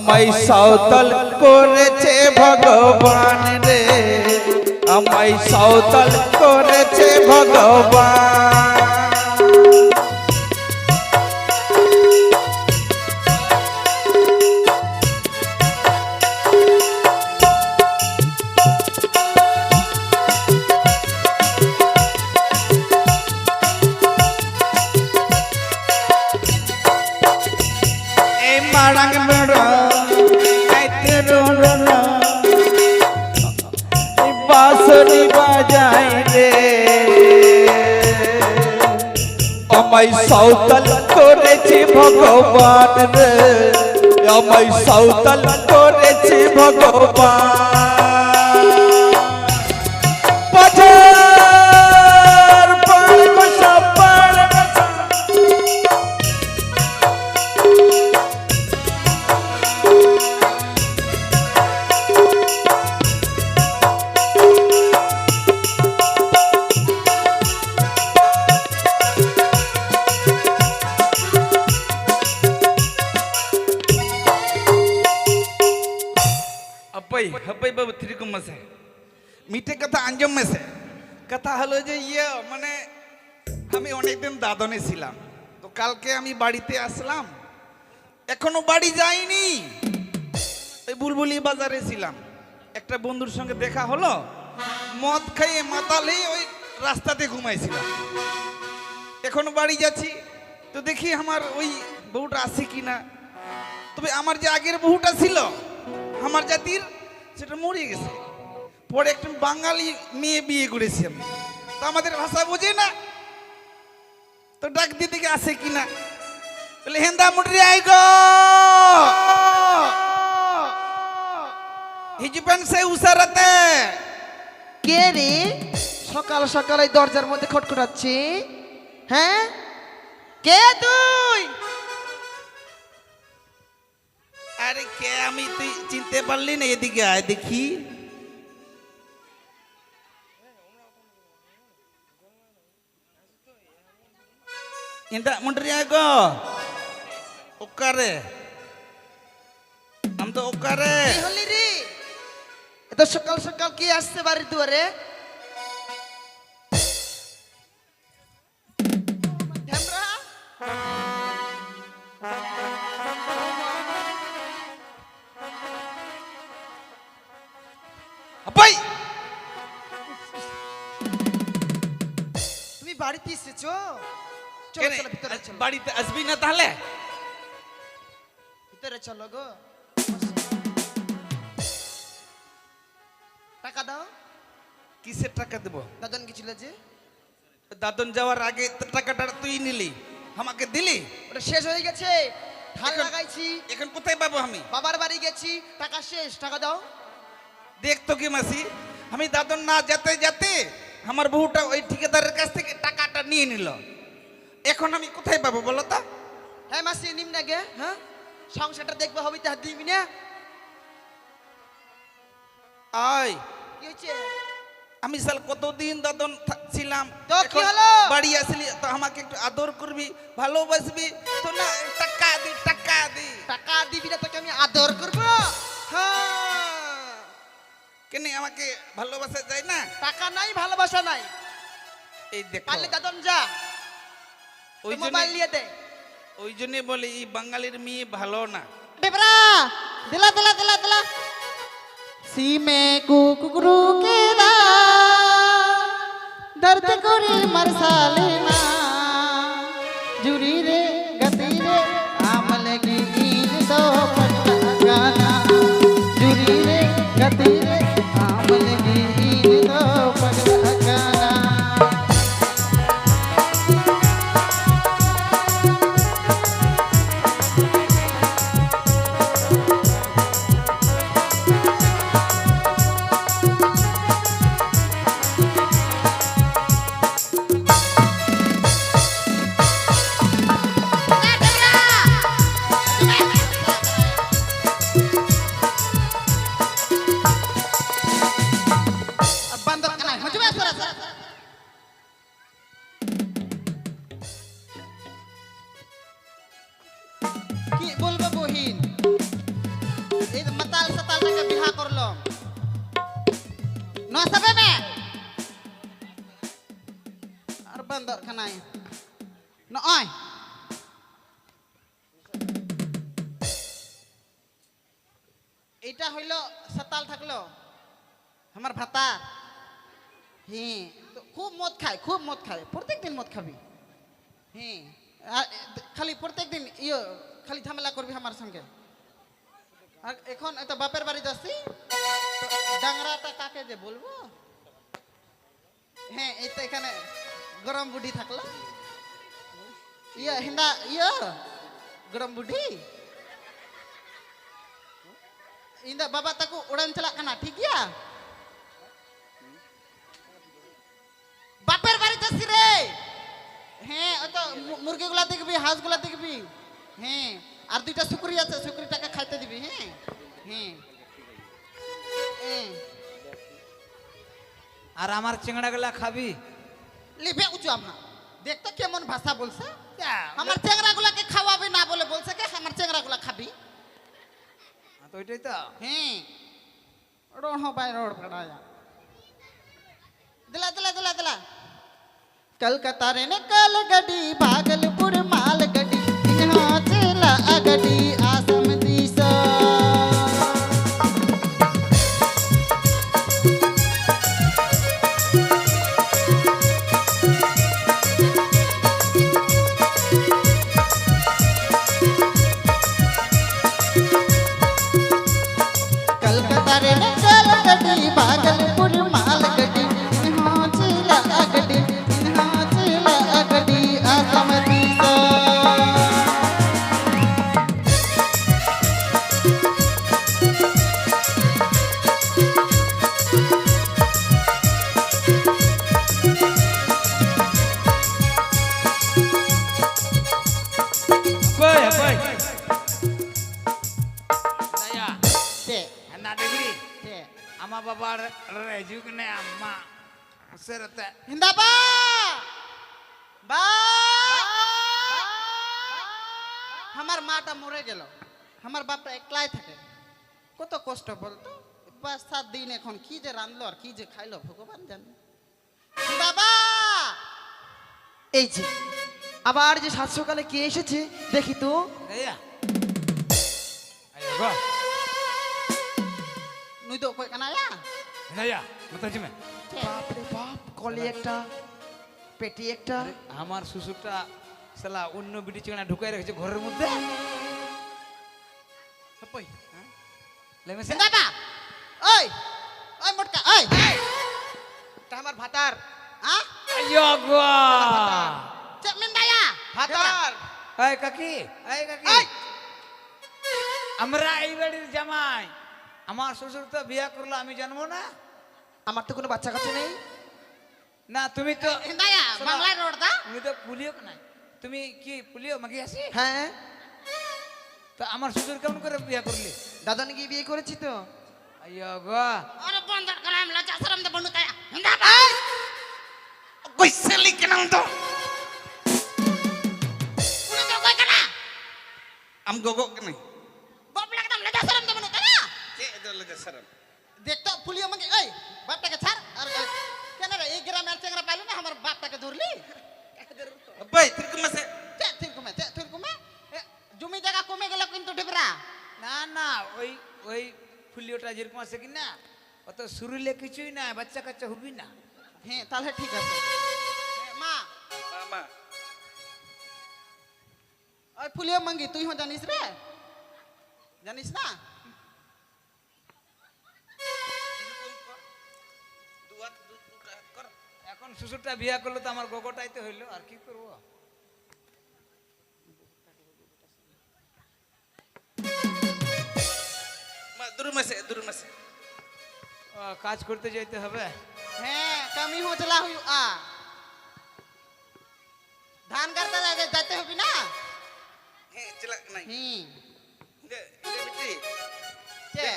আমায় সাঁওতাল করেছে ভগবান রে। আমায় সাঁওতাল করেছে ভগবান। আমায় সাঁওতাল করেছে ভগবান রে। আমায় সাঁওতাল করেছে ভগবান। মিঠে কথা আঞ্জম মেসে। কথা হলো যে ইয়ে মানে আমি অনেকদিন দাদনে ছিলাম। তো কালকে আমি বাড়িতে আসলাম। এখনও বাড়ি যাইনি। ওই বুলবুলি বাজারে ছিলাম। একটা বন্ধুর সঙ্গে দেখা হলো। মদ খাইয়ে মাতালে ওই রাস্তাতে ঘুমাইছিলাম। এখনও বাড়ি যাচ্ছি। তো দেখি আমার ওই বউটা আছে কি না তবে আমার যে আগের বহুটা ছিল, আমার জাতির, সেটা মরে গেছে। পরে একটা বাঙালি মেয়ে বিয়ে করেছি আমি। তো আমাদের ভাষা বোঝে না। তো ডাক দিয়ে দিকে আসে কিনা বলে হেন্দা মুটরি আই গো হিজুবেন সে উসারাতে কে রে? সকাল সকাল এই দরজার মধ্যে খটখটাচ্ছে হ্যাঁ? কে তুই? আরে কে আমি তুই চিনতে পারলি না? এদিকে আয় দেখি। இந்த முன்றியாகோ உட்காரு আম তো ওকারে হলি রে এত সকাল সকাল কি আসছে বাড়ির দুয়ারে আপাই তুমি বাড়িতে এসেছ চলো চলো ভিতরে চলো বাড়িতে আসবি না তাহলে ভিতরে চলো গো টাকা দাও কিসের টাকা দেব দাদন গেছিল যে দাদন যাওয়ার আগে টাকাটা তুই নিলি আমাকে দিলি ওটা শেষ হয়ে গেছে এখন- লাগাইছি এখন কোথায় পাবো আমি বাবার বাড়ি গেছি টাকা শেষ টাকা দাও দেখ তো কি মাসি আমি দাদন না যেতে যেতে আমার বহুটা ওই ঠিকাদারের কাছ থেকে টাকাটা নিয়ে নিল এখন আমি কোথায় পাবো বলো তো? হ্যাঁ মাসি নিম না গে হ্যাঁ? সংসারটা দেখবে হবে তা দিবি না? আয়। কি হচ্ছে আমি সাল কতদিন দাদন ছিলাম? তো কি হলো? বাড়ি আসলি তো আমাকে একটু আদর করবি ভালোবাসবি তো না টাকা দি টাকা দি। টাকা দিবি না তোকে আমি আদর করব? হ্যাঁ। কেন আমাকে ভালোবাসা যায় না? টাকা নাই ভালোবাসা নাই। এই দেখো। পারলে দাদন যা। ওই জন্য বলে এই বাঙালির মেয়ে ভালো না। দিলা দর্দ করে মরসালে না জুরি রে প্রত্যেক দিন ইয়ে খালি ঝামেলা করবি আমার সঙ্গে আর এখন তো বাপের বাড়ি যাচ্ছি তো ডাংরাটা কাকে যে বলব হ্যাঁ এই তো এখানে গরম বুদ্ধি থাকল ইয়ে হিন্দা ইয়ে গরম বুদ্ধি ইন্দা বাবা তাকু উড়ান চালাক কানা ঠিক গিয়া বাপের বাড়ি যাচ্ছি রে হ্যাঁ ওই তো মু- মুরগিগুলা দেখবি হাঁসগুলা দেখবি হ্যাঁ আর দুইটা শুকুরি আছে শুকুরিটাকে খাইতে দিবি হ্যাঁ হ্যাঁ হ্যাঁ আর আমার চিংড়াগুলা খাবি লিভে উঁচু আমা দেখতো কেমন ভাষা বলছে আমার চেংরা গুলাকে খাওয়াবি না বলে বলছে কে আমার চেংরা গুলা খাবি হ্যাঁ, তো ওইটাই তো হ্যাঁ रोड हो पाए रोड पड़ाया दिला दिला दिला दिला कलकत्ता रे ने कल गडी भागलपुर माल गडी यहाँ ఒకటి ఆ ಬಾಬಾ ರಜುಗ್ನೆ ಅಮ್ಮ ಹಸಿರುತ್ತೆ ಹಿಂದಪ್ಪ আমার মাটা মরে গেল আমার বাপটা একলাই থাকে কত কষ্ট বলতো পাঁচ সাত দিন এখন কি যে রাঁধলো আর কি যে খাইলো ভগবান জানে বাবা এই যে আবার যে সাত সকালে কে এসেছে দেখি তো আইও গো নুই তো কই কানায়া নাইয়া মত জিমে বাপরে বাপ কলে একটা পেটি একটা আমার শ্বশুরটা শালা অন্য বিটি চিংড়া ঢুকাই রেখেছে ঘরের মধ্যে কই লেমেছে বাবা ওই ওই মোটকা ওই তা আমার ভাতার আ আইও গো চেক মিন্দায়া ভাতার এই কাকি এই কাকি! আমরা এই বাড়ির জামাই আমার শ্বশুর তো বিয়া করল আমি জানব না। আমার তো কোনো বাচ্চা কাচ্চা নেই। না তুমি তো হিন্দায়া শোনো, বাংলায় রোড দা তুমি তো পুলিও নাই। তুমি কি পুলিও মাগি আসি? হ্যাঁ। তো আমার শ্বশুর কেমন করে বিয়া করলি? দাদানি গিয়ে বিয়ে করেছি তো। আইয়ো গো। আরে বন্ধ করাম লজ্জা শরম দে বন্ধু তায়া হিন্দা বা কইছে লিখে নাও তো? উনি তো কই কানা আম গগো কেনে বাপ লাগদম লজ্জা শরম দে বন্ধু তায়া কে এটা লাগে সারাম দেখতো পুলিও মগে এই বাপটাকে ছাড় আর এই, কেন রে এই গ্রামের চেংরা পাইলি না আমার বাপটাকে ধরলি ভাই তিরকম আছে তে থিরকুমে তে থিরকুমে এ, জমি জায়গা কমে গেল কিন্তু ঢেবরা না না ওই ওই ফুলিওটা যেরকম আছে কি না অত শুরুলে কিছুই না বাচ্চা কাচ্চা হবি না হ্যাঁ তাহলে ঠিক আছে এ, মা মামা ওই ফুলিও মঙ্গি তুই হো জানিস রে জানিস না শ্বশুরটা বিয়া করল তো আমার গোগোটাইতে হইল আর কি করব? কাজ করতে যেতে হবে? হ্যাঁ কামি হো চলা হুই আ। ধান কাটতে যাইতে যাইতে হবি না? হ্যাঁ চলাক নাই। হুম। দে দে বিটি কে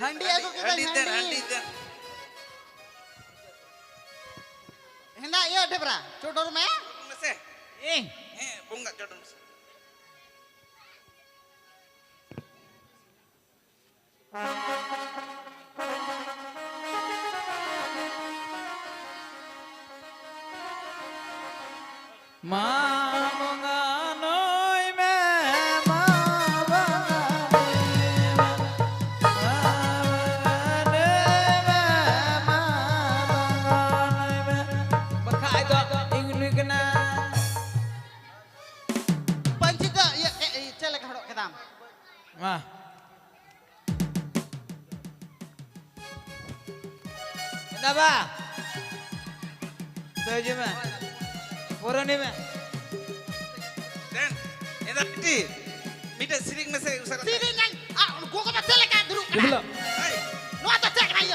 হান্ডি আগো কে হান্ডি হান্ডি? ಹಿಂದ ಏ ಟಿಬ್ರ ಚೂಟೂರ್ ಮೇ ಮಸೆ ಏ ಏ ಬುಂಗ ಚೂಟೂರ್ ಮಸೆ ಮಾ যাবা তো যাবে পুরো নেবে দেন এটা কি মিটা সিরিং মেসে উসার সিরিং নাই গোগো বাচ্চা কা ধরু বুঝলো নো তো চেক নাই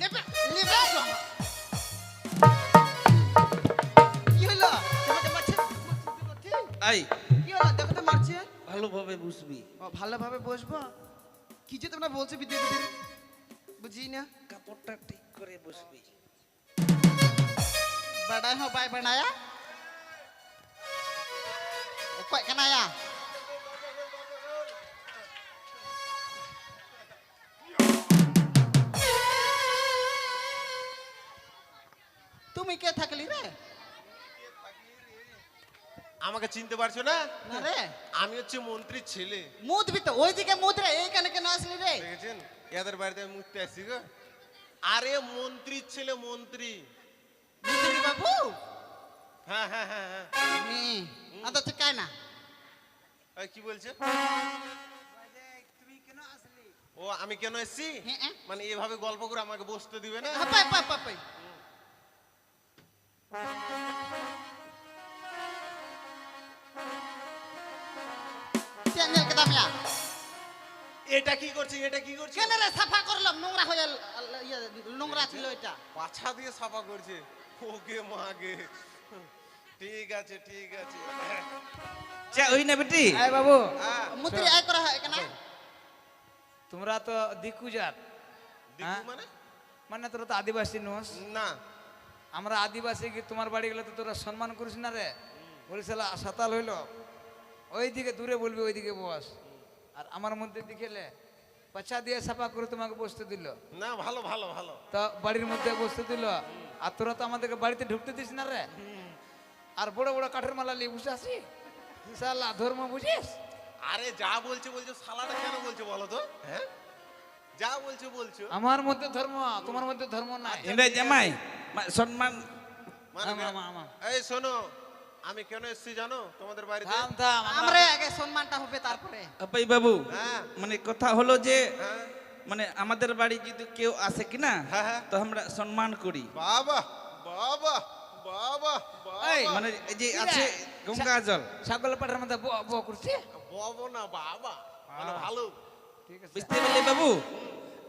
নেবে নেবে কি হলো তোমাকে মারছে আই কি হলো দেখো তো মারছে ভালোভাবে বুঝবি ভালোভাবে বসবো কি যে তোমরা বলছো বিদ্যুৎ বুঝি না কাপড়টা ঠিক করে বসবি। বাই তুমি কে থাকলি রে? আমাকে চিনতে পারছ না? রে। আমি হচ্ছে মন্ত্রীর ছেলে। মুদবি তো ওইদিকে মুদ রে এইখানে কেন আসলি রে? দেখেছেন? এদের বাড়িতে মুদতে আসছি গো। আরে মন্ত্রীর ছেলে মন্ত্রী। মুদ্রি বাবু? হ্যাঁ হ্যাঁ হ্যাঁ হ্যাঁ। না কি বলছে? ও আমি কেন এসছি? হ্যাঁ, হ্যাঁ। মানে এভাবে গল্প করে আমাকে বসতে দিবে না? চ্যানেল এটা কি করছে এটা কি করছে কেন রে সাফা করলাম নোংরা হয়ে ইয়ে, নোংরা ছিল এটা। পাছা দিয়ে সাফা করছে। ওকে মাগে ঠিক আছে ঠিক আছে। চা ওই না বেটি। আয় বাবু হ্যাঁ। মুদ্রি আয় করা হয় কেন তোমরা তো দিকু জাত। দিকু হ্যাঁ? মানে? মানে তোরা তো আদিবাসী নোস। না। আমরা আদিবাসী কি তোমার বাড়ি গেলে তো তোরা সম্মান করিস না রে? বলিস সাতাল হইল। ওইদিকে দূরে বলবি ওইদিকে বস। আর আমার মধ্যে দিকেলে পাছা দিয়ে সাফা করে তোমাকে বসতে দিল। না ভালো ভালো ভালো। তো বাড়ির মধ্যে বসতে দিল। আর তোরা তো আমাদেরকে বাড়িতে ঢুকতে দিস না রে। আর বড় বড় কাঠের মালা নিয়ে বসে আসি শালা ধর্ম বুঝিস? আরে যা বলছে বলছো সালাটা কেন বলছো বলো তো? হ্যাঁ? যা বলছো বলছো। আমার মধ্যে ধর্ম তোমার মধ্যে ধর্ম নাই। এরা জামাই সম্মান। মানে। এই শোনো আমি কেন এসেছি জানো? তোমাদের বাড়িতে? থাম থাম আমরা আমরা আগে সম্মানটা হবে তারপরে। আপাই বাবু হ্যাঁ। মানে কথা হলো যে হ্যাঁ। মানে আমাদের বাড়ি যদি কেউ আসে কিনা হ্যাঁ, হ্যাঁ। তো আমরা সম্মান করি। বাবা বাবা বাবা মানে এই যে আছে গঙ্গা জল। ছাগল পাটার মধ্যে ব ব করছে? বাবা না বাবা। মানে ভালো। ঠিক আছে। বুঝতে পারলে বাবু?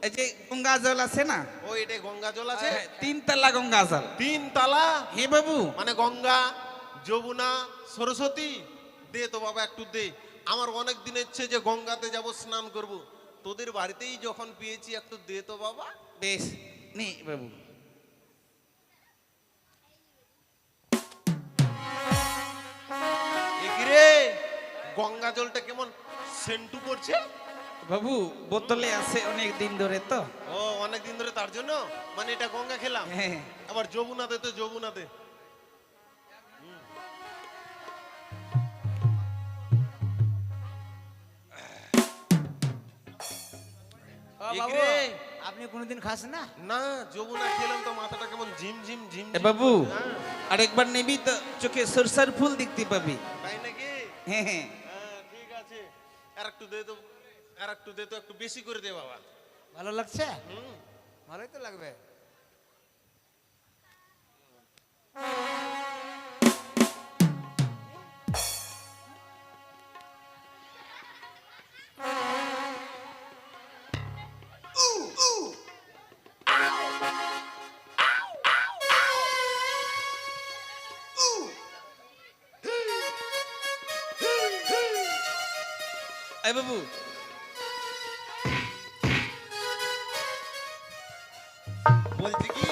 এই যে গঙ্গা জল আছে না? ও এটা গঙ্গা জল আছে? তিন তালা গঙ্গা জল। তিন তালা হে বাবু। মানে গঙ্গা যমুনা সরস্বতী। দে তো বাবা একটু দে। আমার অনেক দিন ইচ্ছে যে গঙ্গাতে যাব স্নান করব। তোদের বাড়িতেই যখন পেয়েছি একটু দে তো বাবা। বেশ নে বাবু। গঙ্গা জলটা কেমন সেন্টু করছে? বাবু বোতলে আছে অনেক দিন ধরে তো। ও অনেক দিন ধরে তার জন্য? মানে এটা গঙ্গা খেলাম? হ্যাঁ। আবার যমুনাতে তো যমুনাতে। বাবু আপনি কোনোদিন খাস না? না খেলাম তো মাথাটা কেমন ঝিম ঝিম ঝিম এ বাবু। আরেকবার নিবি তো চোখে সরষার ফুল দেখতে পাবি। তাই নাকি? হ্যাঁ হ্যাঁ। হ্যাঁ ঠিক আছে। আর একটু দে তো আর একটু দে তো একটু বেশি করে দে বাবা। ভালো লাগছে? হুম। ভালোই তো লাগবে। এই বাবু। বলছি কি?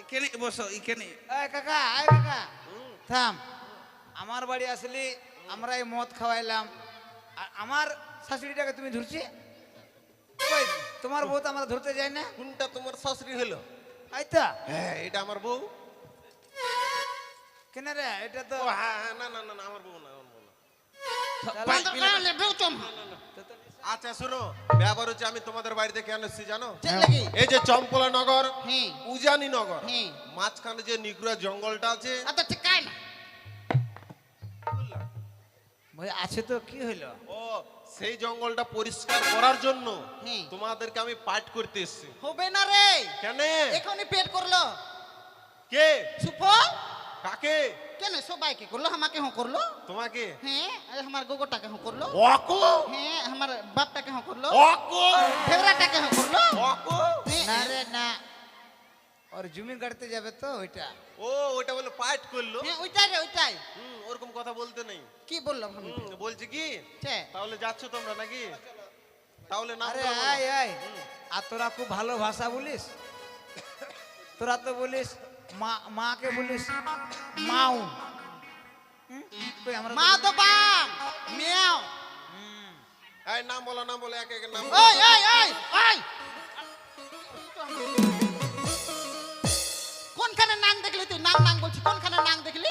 এখানে বসো এখানে। এই কাকা এই কাকা। থাম। আমার বাড়ি আসলি আমরা এই মদ খাওয়াইলাম। আর আমার শাশুড়িটাকে তুমি ধরছি? তোমার বউ তো আমরা ধরতে যাই না? কোনটা তোমার শাশুড়ি হলো? আইতা হ্যাঁ এটা আমার বউ। কেন রে এটা তো হ্যাঁ হ্যাঁ না না না আমার বউ না আচ্ছা শোনো ব্যাপার হচ্ছে আমি তোমাদের বাড়িতে কেন এসেছি জানো? এই যে চম্পলা নগর হ্যাঁ। উজানি নগর হ্যাঁ। মাঝখানে যে নিগুড়া জঙ্গলটা আছে। আচ্ছা ঠিক কাই না। ভাই আছে তো কি হইল? ও সেই জঙ্গলটা পরিষ্কার করার জন্য হ্যাঁ। তোমাদেরকে আমি পাঠ করতে এসেছি। হবে না রে। কেন? এখনই পেট করল। কে? সুফল কাকে? কেন সবাইকে করল? আমাকে হ্যাঁ করল? তোমাকে? হ্যাঁ আর আমার গোগোটাকে হ্যাঁ করল। অকো হ্যাঁ আমার বাপটাকে হ্যাঁ করল। অকো ফেवराটাকে হ্যাঁ করল। অকো হ্যাঁ, না। রে না। ওর জমি কাটতে যাবে তো ওইটা। ও ওটা বলে পাঠ করল? হ্যাঁ ওইটাই রে ওইটাই। হুম ওরকম কথা বলতে নেই। কি বললাম আমি হুম, বলছি কি? তাহলে যাচ্ছ তোমরা নাকি? তাহলে নাম আরে আয় আয়। আর তোরা খুব ভালো ভাষা বলিস। তোরা তো বলিস মা মাকে বলিস তো- মা তো মিয়াও। এই নাম বলো নাম বলো এক এক নাম কোনখানে নাং দেখলি তুই? নাম নাং বলছিস কোনখানে নাং দেখলি?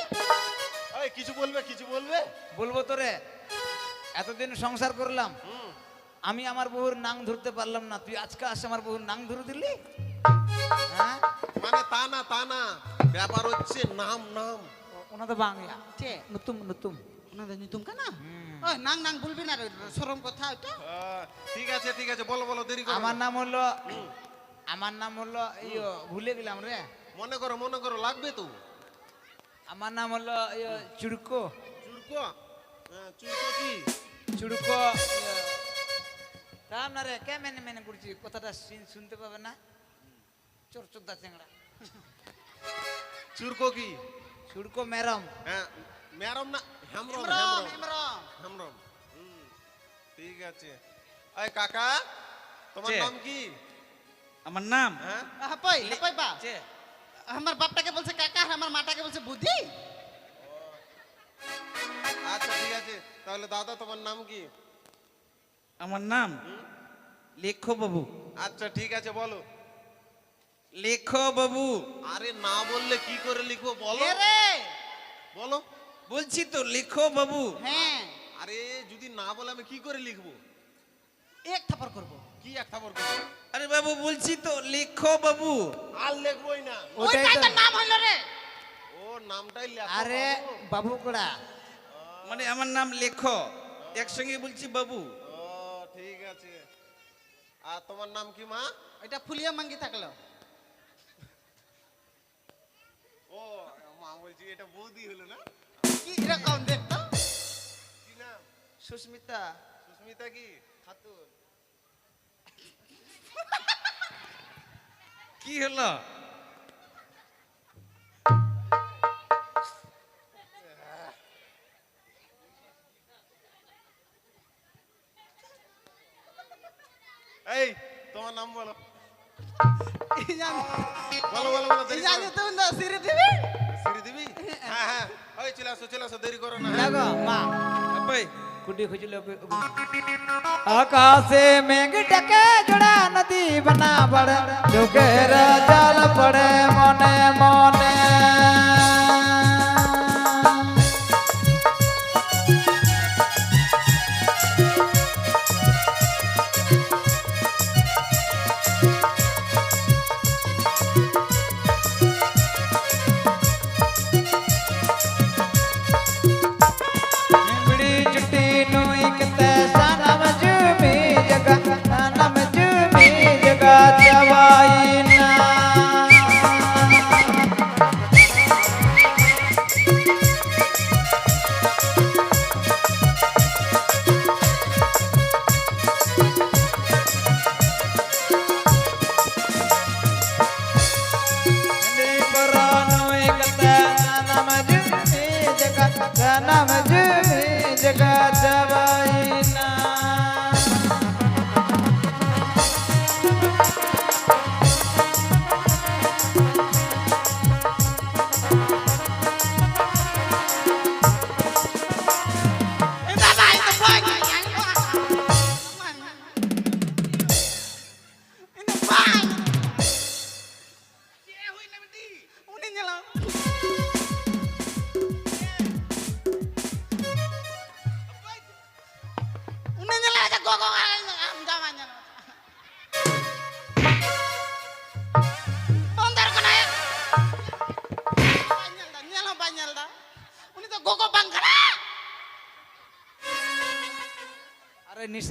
এই কিছু বলবে কিছু বলবে? বলব তোরে এতদিন সংসার করলাম। আমি আমার বহুর নাং ধরতে পারলাম না। তুই আজকে আসে আমার বহুর নাং ধরে দিলি? মানে তা না তা না। ব্যাপার হচ্ছে নাম নাম। ও- ওনা তো বাংলা। ছে নতুন নতুন ওনাদের নিতুম কেনা ওই নাং নাং বলবি না রে শরম কথা ওটা ঠিক আছে ঠিক আছে বলো বলো দেরি করো আমার নাম হলো আমার নাম হলো ইয়ো ভুলে গেলাম রে। মনে করো মনে করো লাগবে তো। আমার নাম হলো ইয়ো চুড়কো। চুরকো হ্যাঁ, চুরকো কি? চুড়কো রাম না রে কে মেনে মেনে করছি? কথাটা শুনতে পাবে না? চোর চোদ্দা চেংড়া চুরকো কি চুড়কো মেরম হ্যাঁ ম্যারম না হেমরম ইমরান হেমরম ইমরান হেমরম হুম, ঠিক আছে এই কাকা তোমার চে। নাম কি আমার নাম হ্যাঁ হাপাই হাপাই বা চে আমার বাপটাকে বলছে কাকা আর আমার মাটাকে বলছে বুদ্ধি আচ্ছা ঠিক আছে তাহলে দাদা তোমার নাম কি আমার নাম লেখো বাবু আচ্ছা ঠিক আছে বলো লেখো বাবু। আরে না বললে কি করে লিখব বলো? রে? বলো। বলছি তো লেখো বাবু। হ্যাঁ। আরে যদি না বলে আমি কি করে লিখব? এক থাপড় করব। কি এক খবর করব? আরে বাবু বলছি তো লেখো বাবু। আর লিখবোই না। ওটাই ওইটাই তো। নাম হইল রে। ও নামটাই লেখো আরে বাবু। কোড়া? মানে আমার নাম লেখো। একসঙ্গে বলছি বাবু। ও ঠিক আছে। আর তোমার নাম কি মা? ওইটা ফুলিয়া মাঙ্গি থাকল। ও মা বলছি এটা বৌদি হলো না? কি দেখতো কি নাম? সুস্মিতা। সুস্মিতা কি? খাতুন। কি হলো? এই তোমার নাম বলো। বলো বলো বলো দেরি করো। তুমি সিঁড়ি দিবি? সিঁড়ি দিবি? হ্যাঁ হ্যাঁ। ওই চলে আসো চলে আসো দেরি করো না। হ্যাঁ? মা। কুটি খুঁজলে আকাশে মেঘ ডকে জোড়া নদী বনা বড় চোখের জল পড়ে মনে মনে।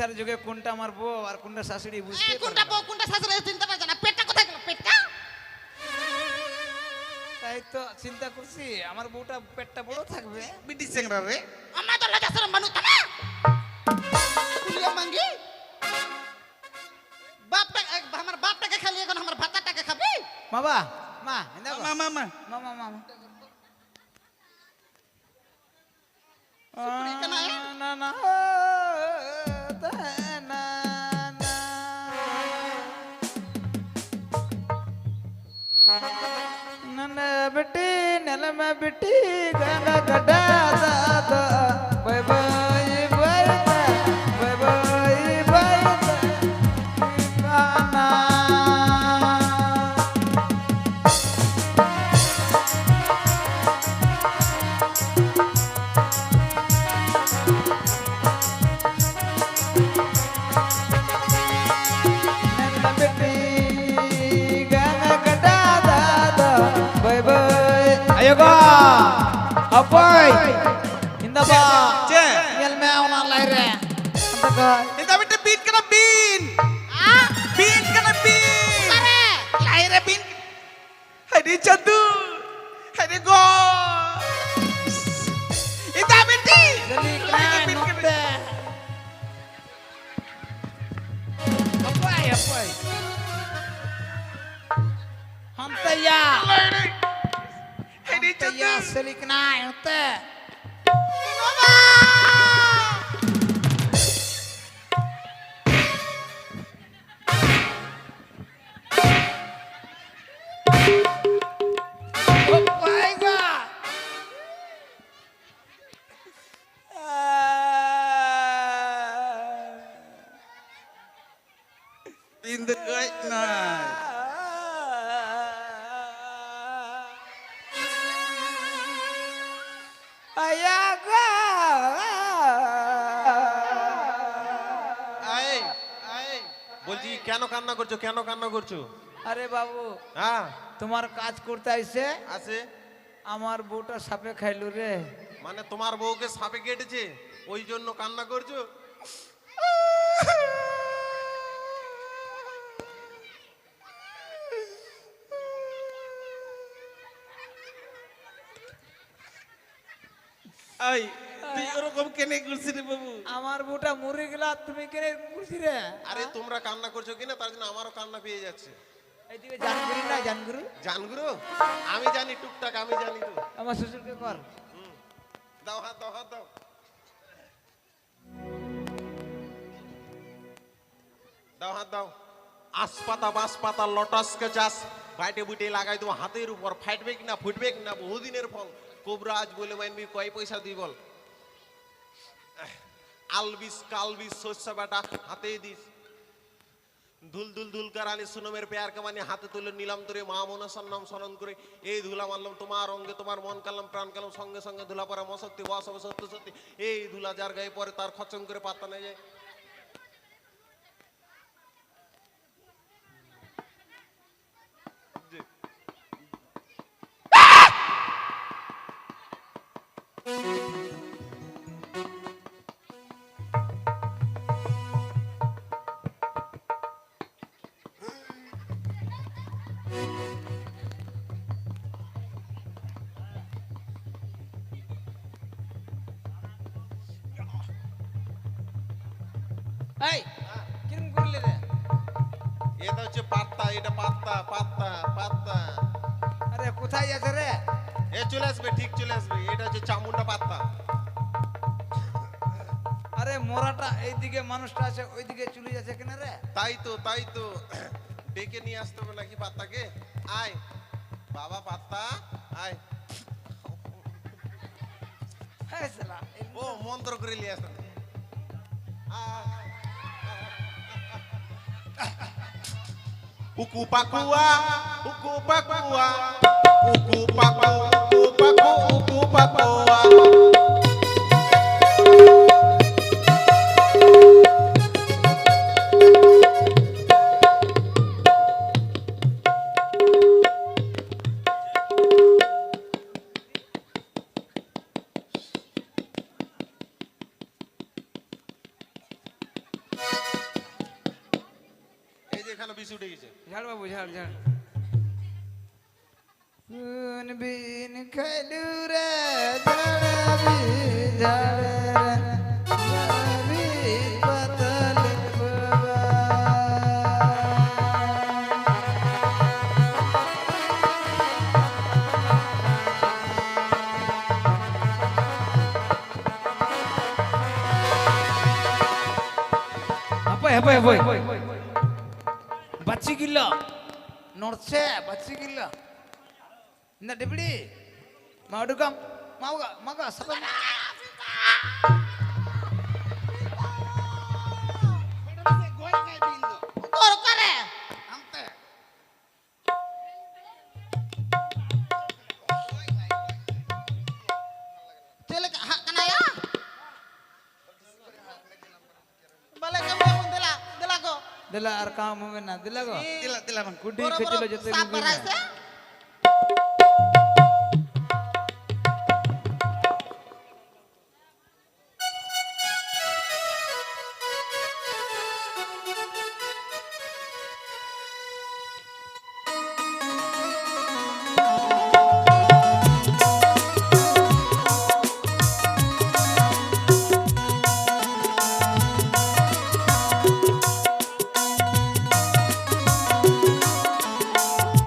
আরে যুগে কোনটা আমার বউ আর কোনটা শাশুড়ি বুঝতে কোনটা বউ কোনটা শাশুড়ি চিন্তা পারছে না? পেটটা কোথায় গেল? পেটটা? তাই তো চিন্তা করছি আমার বউটা পেটটা বড় থাকবে। বিটি চেংরা রে। আমরা তো লজ্জা শরম বানু তামা কুলিয়া মাঙ্গি বাপটা এক আমার বাপটাকে খালি এখন আমার ভাতাটাকে খাবি? বাবা মা এনে মা মা মা। মামা মামা। সুপুরি কেন এ? না না। ಬಿಟ್ಟಿ ನೆಲ ಮೇ ಬಿಟ್ಟಿ ಗಂಗ ಗಡ್ಡ Apay, apay. Hantaya. লাইরে হাইরে বলছি কেন কান্না করছ? কেন কান্না করছ? আরে বাবু হ্যাঁ। তোমার কাজ করতে আইসে আছে। আমার বউটা সাপে খাইলো রে। মানে তোমার বউকে সাপে কেটেছে? ওই জন্য কান্না করছ? আই তুই ওরকম কেনে করছিস রে বাবু? আমার বউটা মরে গেলা তুমি কেন করছি রে? আরে তোমরা কান্না করছ কিনা? তার জন্য আমারও কান্না পেয়ে যাচ্ছে। এইদিকে জানগুরি না জানগুরু? জানগুরু? আমি জানি টুকটাক আমি জানি তো। আমার শ্বশুরকে কর। দাও হাত দাও হাত দাও। দাও হাত দাও। আসপাতা বাঁশপাতা লটসকে চাষ। বাইটে বুটে লাগাই দেবো। হাতের উপর ফাটবে কি না ফুটবে কি না বহুদিনের ফল। কোবরাজ বলে মানবি কয় পয়সা দিই বল? আলবিস কালবিস শস্য বেটা হাতে দিস। ধুল ধুল ধুল কারানি সুনমের পেয়ার কামানি হাতে তুলে নিলাম তোরে মা মনসার নাম স্মরণ করে। এই ধুলা মারলাম তোমার অঙ্গে তোমার মন কালাম প্রাণ কালাম সঙ্গে সঙ্গে ধুলা পরা মশক্তি বস সত্য সত্যি। এই ধুলা যার গায়ে পরে তার খচং করে পাত্তা নেই যায় এই কিরম করলি রে? এটা হচ্ছে পাত্তা এটা পাত্তা পাত্তা পাত্তা। আরে কোথায় যাচ্ছে রে? এ চলে আসবে ঠিক চলে আসবে। এটা হচ্ছে চামুন্ডা পাত্তা। আরে মোরাটা এইদিকে মানুষটা আছে ওইদিকে চলে যাচ্ছে কেন রে? তাই তো তাই তো। ডেকে নিয়ে আসতে হবে নাকি পাত্তাকে? আয়। বাবা পাত্তা আয়। ও মন্ত্র করে নিয়ে আসতে আয়। Uku pakua, uku pakua, uku pakua, uku pakua, uku pakua. উঠে গেছে ঝাড় বাবু ঝাড় ঝাড় কোন বিন খাইলু മറിച്ചേ പച്ചിക്കില്ല എന്നിട്ട് പിടി മടുക്കാം മക മക സതം ಇಲ್ಲ ಅರ್ಕಾಮ ನದಿಲ್ಲ ದಿಲ್ಲ ದಿಲ್ಲ ಕುಡ್ಡಿ ಕಟ್ಟಿಲ ಜೊತೆ